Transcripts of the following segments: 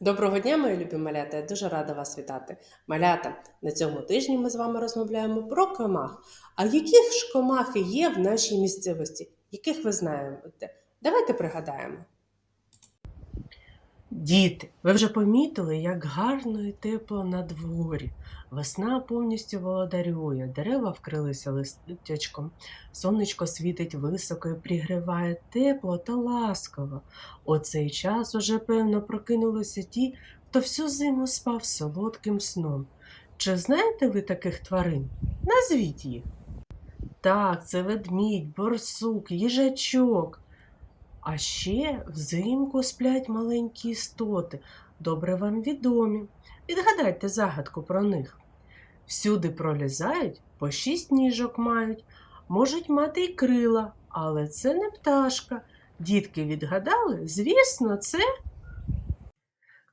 Доброго дня, мої любі малята! Я дуже рада вас вітати. Малята, на цьому тижні ми з вами розмовляємо про комах. А яких ж комахи є в нашій місцевості, яких ви знаєте? Давайте пригадаємо. Діти, ви вже помітили, як гарно і тепло на дворі. Весна повністю володарює, дерева вкрилися листячком, сонечко світить високо і пригріває тепло та ласково. У цей час уже, певно, прокинулися ті, хто всю зиму спав солодким сном. Чи знаєте ви таких тварин? Назвіть їх. Так, це ведмідь, борсук, їжачок. А ще взимку сплять маленькі істоти, добре вам відомі. Відгадайте загадку про них. Всюди пролізають, по шість ніжок мають, можуть мати й крила, але це не пташка. Дітки відгадали? Звісно, це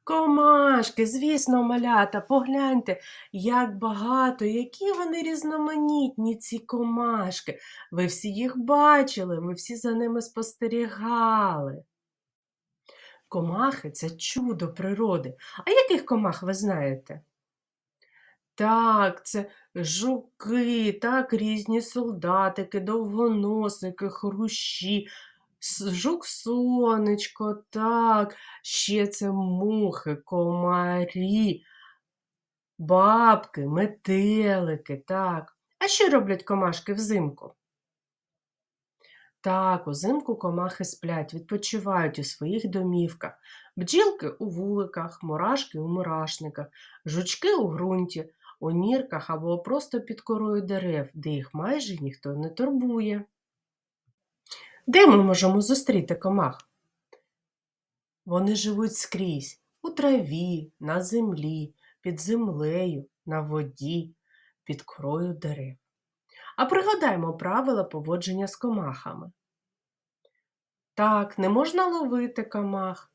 комашки, звісно, малята, погляньте, як багато, які вони різноманітні, ці комашки. Ви всі їх бачили, ви всі за ними спостерігали. Комахи це чудо природи. А яких комах ви знаєте? Так, це жуки, так, різні солдатики, довгоносики, хрущі, с- жук-сонечко, так, ще це мухи, комарі, бабки, метелики, так. А що роблять комашки взимку? Так, узимку комахи сплять, відпочивають у своїх домівках, бджілки у вуликах, мурашки у мурашниках, жучки у ґрунті, у нірках або просто під корою дерев, де їх майже ніхто не турбує. Де ми можемо зустріти комах? Вони живуть скрізь у траві, на землі, під землею, на воді, під корою дерев. А пригадаємо правила поводження з комахами. Так, не можна ловити комах,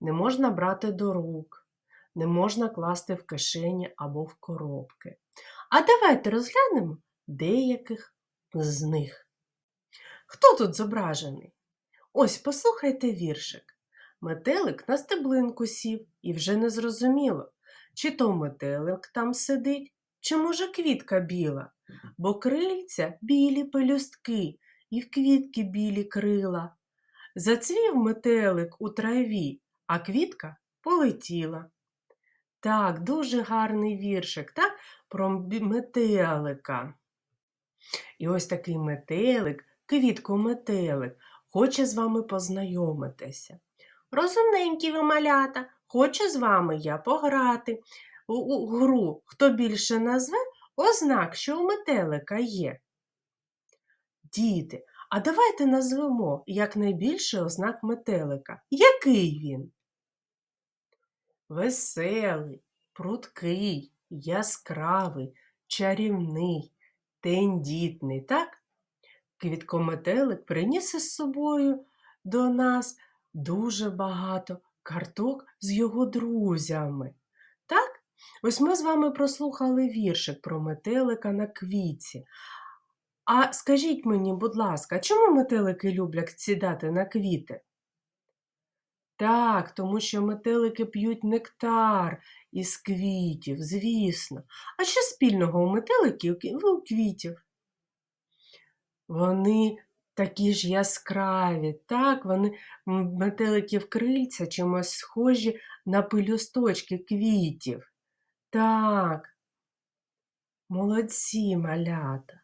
не можна брати до рук, не можна класти в кишені або в коробки. А давайте розглянемо деяких з них. Хто тут зображений? Ось послухайте віршик. Метелик на стеблинку сів, і вже не зрозуміло, чи то метелик там сидить, чи може квітка біла, бо крильця білі пелюстки, і в квітки білі крила. Зацвів метелик у траві, а квітка полетіла. Так, дуже гарний віршик, так, про метелика. І ось такий метелик, квітко-метелик, хоче з вами познайомитися. Розумненькі ви малята, хочу з вами я пограти. У, у гру хто більше назве ознак, що у метелика є. Діти, а давайте назвемо якнайбільше ознак метелика. Який він? Веселий, прудкий, яскравий, чарівний, тендітний, так? Квіткометелик приніс із собою до нас дуже багато карток з його друзями. Так? Ось ми з вами прослухали віршик про метелика на квітці. А скажіть мені, будь ласка, чому метелики люблять сідати на квіти? Так, тому що метелики п'ють нектар із квітів, звісно. А що спільного у метеликів і у квітів? Вони такі ж яскраві, так, вони метеликів крильця чимось схожі на пелюсточки квітів. Так, молодці, малята.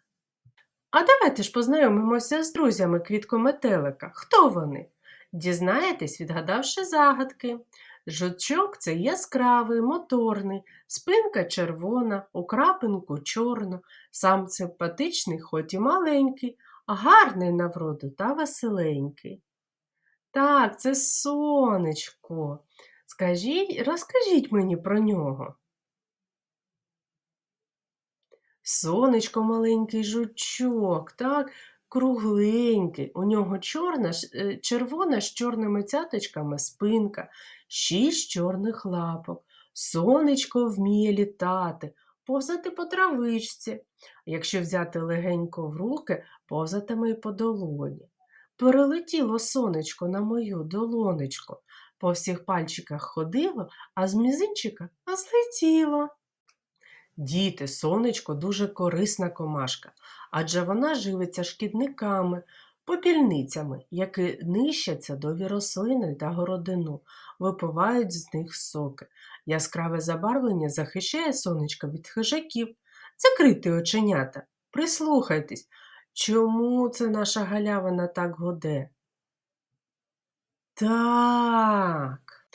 А давайте ж познайомимося з друзями квіткометелика. Хто вони? Дізнаєтесь, відгадавши загадки. Жучок це яскравий, моторний, спинка червона, у крапинку чорно, сам симпатичний, хоч і маленький, гарний на вроду та веселенький. Так, це сонечко. Скажіть, розкажіть мені про нього. Сонечко маленький жучок, так, кругленький. У нього чорна, е, червона з чорними цяточками спинка, шість чорних лапок. Сонечко вміє літати, повзати по травичці. Якщо взяти легенько в руки, повзатиме й по долоні. Перелетіло сонечко на мою долонечко. по всіх пальчиках ходило, а з мізинчика злетіло. Діти, сонечко дуже корисна комашка, адже вона живиться шкідниками, попільницями, які нищаться до рослини та городину, випивають з них соки. Яскраве забарвлення захищає сонечко від хижаків. Закрийте оченята, прислухайтесь, чому це наша галявина так годе? Так,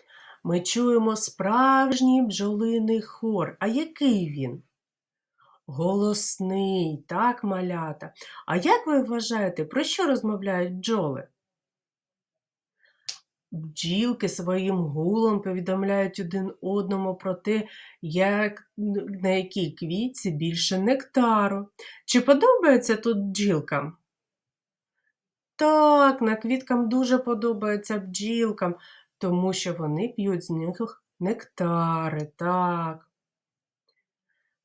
ми чуємо справжній бджолиний хор. А який він? Голосний, так, малята. А як ви вважаєте, про що розмовляють бджоли? Бджілки своїм гулом повідомляють один одному про те, як, на якій квітці більше нектару. Чи подобається тут бджілкам? Так, на квіткам дуже подобається бджілкам, тому що вони п'ють з них нектари, так.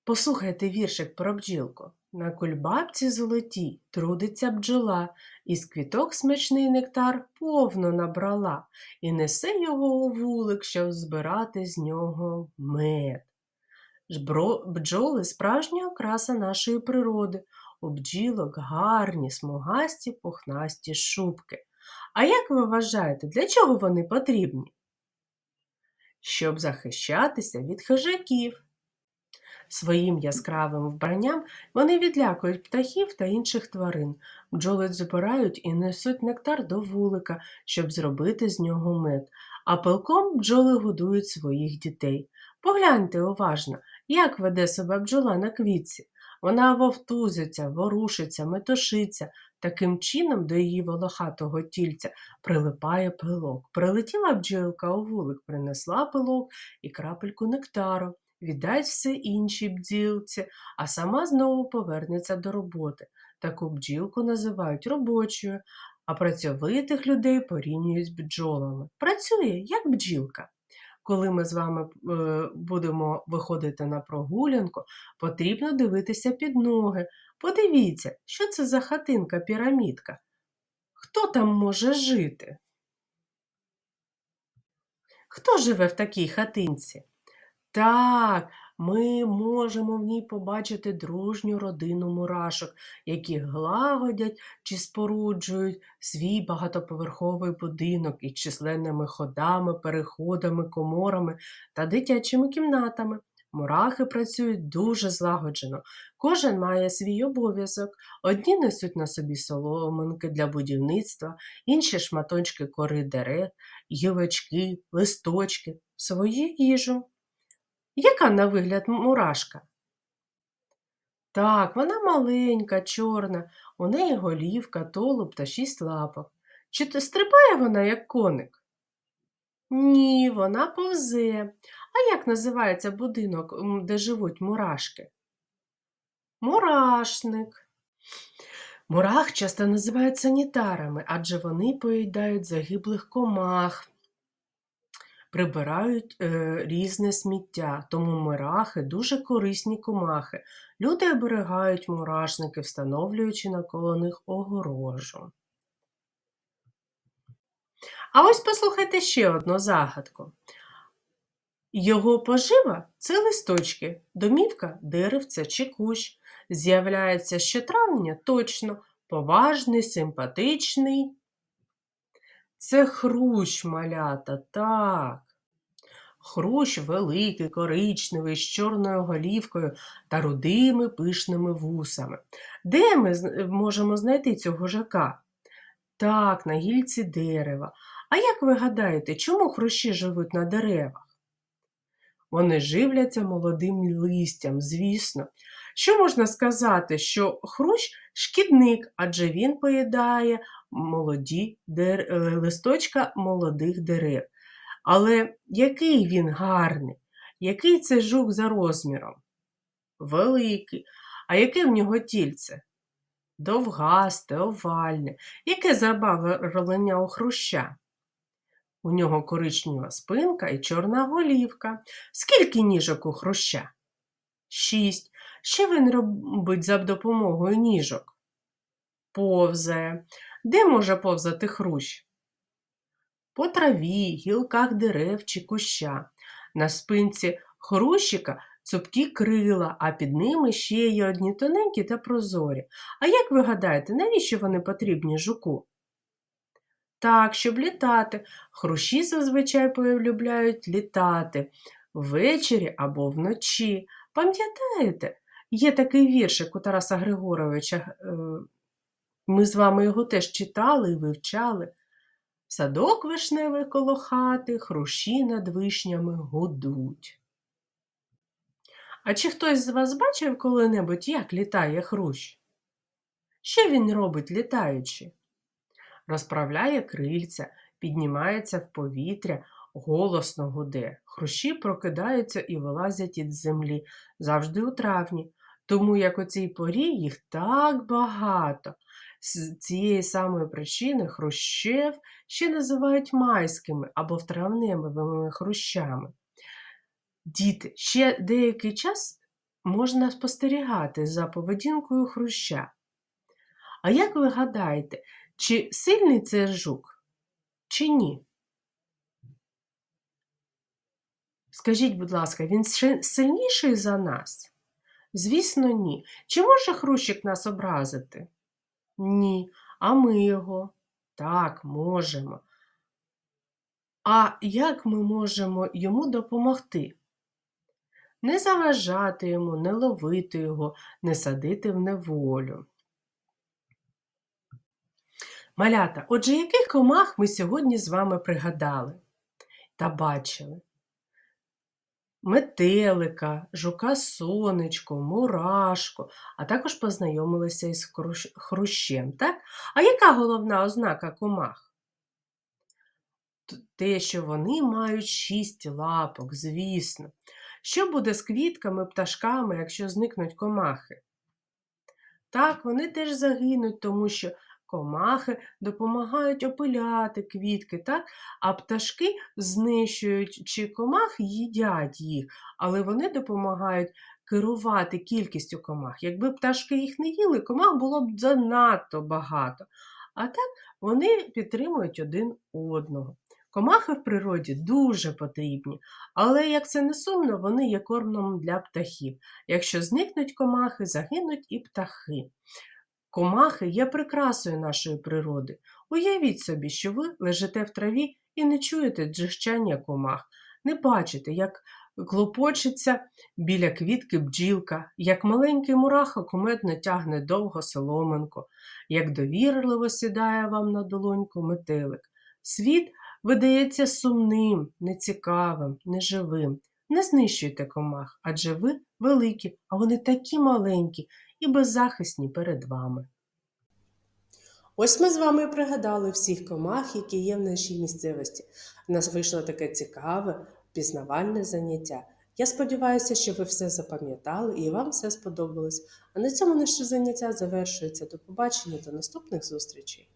Послухайте віршик про бджілку. На кульбабці золотій трудиться бджола, із квіток смачний нектар повно набрала, і несе його у вулик, щоб збирати з нього мед. Жбро- Бджоли справжня окраса нашої природи. У бджілок гарні, смугасті, пухнасті шубки. А як ви вважаєте, для чого вони потрібні? Щоб захищатися від хижаків. Своїм яскравим вбранням вони відлякують птахів та інших тварин. Бджоли збирають і несуть нектар до вулика, щоб зробити з нього мед, а пилком бджоли годують своїх дітей. Погляньте уважно, як веде себе бджола на квітці. Вона вовтузиться, ворушиться, метушиться. Таким чином до її волохатого тільця прилипає пилок. Прилетіла бджілка у вулик, принесла пилок і крапельку нектару віддасть все іншій бджілці, а сама знову повернеться до роботи. Таку бджілку називають робочою, а працьовитих людей порівнюють з бджолами. Працює як бджілка. Коли ми з вами е, будемо виходити на прогулянку, потрібно дивитися під ноги. Подивіться, що це за хатинка-пірамідка. Хто там може жити? Хто живе в такій хатинці? Так, ми можемо в ній побачити дружню родину мурашок, які глагодять чи споруджують свій багатоповерховий будинок із численними ходами, переходами, коморами та дитячими кімнатами. Мурахи працюють дуже злагоджено. Кожен має свій обов'язок. Одні несуть на собі соломинки для будівництва, інші шматочки кори дерев, гілочки, листочки, свою їжу. Яка на вигляд мурашка? Так, вона маленька, чорна, у неї голівка, тулуб та шість лапок. Чи стрибає вона, як коник? Ні, вона повзе. А як називається будинок, де живуть мурашки? Мурашник. Мурах часто називають санітарами, адже вони поїдають загиблих комах, прибирають е, різне сміття, тому мурахи дуже корисні комахи. Люди оберігають мурашники, встановлюючи навколо них огорожу. А ось послухайте ще одну загадку. Його пожива це листочки, домівка, деревце чи кущ. З'являється щотравня точно поважний, симпатичний. Це хрущ малята, так. Хрущ великий, коричневий, з чорною голівкою та рудими пишними вусами. Де ми можемо знайти цього жака? Так, на гільці дерева. А як ви гадаєте, чому хрущі живуть на деревах? Вони живляться молодим листям, звісно. Що можна сказати, що хрущ шкідник, адже він поїдає молоді дер... е, листочка молодих дерев. Але який він гарний, який це жук за розміром? Великий. А яке в нього тільце? Довгасте, овальне. Яке забавлення у хруща? У нього коричнева спинка і чорна голівка. Скільки ніжок у хруща? Шість. Що він робить за допомогою ніжок? Повзає. Де може повзати хрущ? по траві, гілках дерев чи куща. На спинці хрущика цупкі крила, а під ними ще є одні тоненькі та прозорі. А як ви гадаєте, навіщо вони потрібні жуку? Так, щоб літати. Хрущі зазвичай полюбляють літати ввечері або вночі. Пам'ятаєте, є такий віршик у Тараса Григоровича. Ми з вами його теж читали і вивчали. Садок вишневий коло хати, хрущі над вишнями гудуть. А чи хтось з вас бачив коли-небудь, як літає хрущ? Що він робить, літаючи? Розправляє крильця, піднімається в повітря, голосно гуде. Хрущі прокидаються і вилазять із землі завжди у травні, тому як у цій порі їх так багато. З цієї самої причини хрущев ще називають майськими або втравневими хрущами. Діти, ще деякий час можна спостерігати за поведінкою хруща. А як ви гадаєте, чи сильний це жук, чи ні? Скажіть, будь ласка, він сильніший за нас? Звісно, ні. Чи може хрущик нас образити? Ні. А ми його? Так, можемо. А як ми можемо йому допомогти? Не заважати йому, не ловити його, не садити в неволю. Малята, отже, яких комах ми сьогодні з вами пригадали та бачили? Метелика, жука сонечко, мурашко, а також познайомилися із хрущем, так? А яка головна ознака комах? Те, що вони мають шість лапок, звісно. Що буде з квітками, пташками, якщо зникнуть комахи? Так, вони теж загинуть, тому що комахи допомагають опиляти квітки, так? а пташки знищують чи комах їдять їх, але вони допомагають керувати кількістю комах. Якби пташки їх не їли, комах було б занадто багато. А так вони підтримують один одного. Комахи в природі дуже потрібні, але як це не сумно, вони є кормом для птахів. Якщо зникнуть комахи, загинуть і птахи. Комахи є прикрасою нашої природи. Уявіть собі, що ви лежите в траві і не чуєте джищання комах, не бачите, як клопочеться біля квітки бджілка, як маленький мураха кумедно тягне довго соломинку, як довірливо сідає вам на долоньку метелик. Світ видається сумним, нецікавим, неживим. Не знищуйте комах, адже ви великі, а вони такі маленькі і беззахисні перед вами. Ось ми з вами пригадали всіх комах, які є в нашій місцевості. У нас вийшло таке цікаве, пізнавальне заняття. Я сподіваюся, що ви все запам'ятали і вам все сподобалось. А на цьому наше заняття завершується. До побачення, до наступних зустрічей!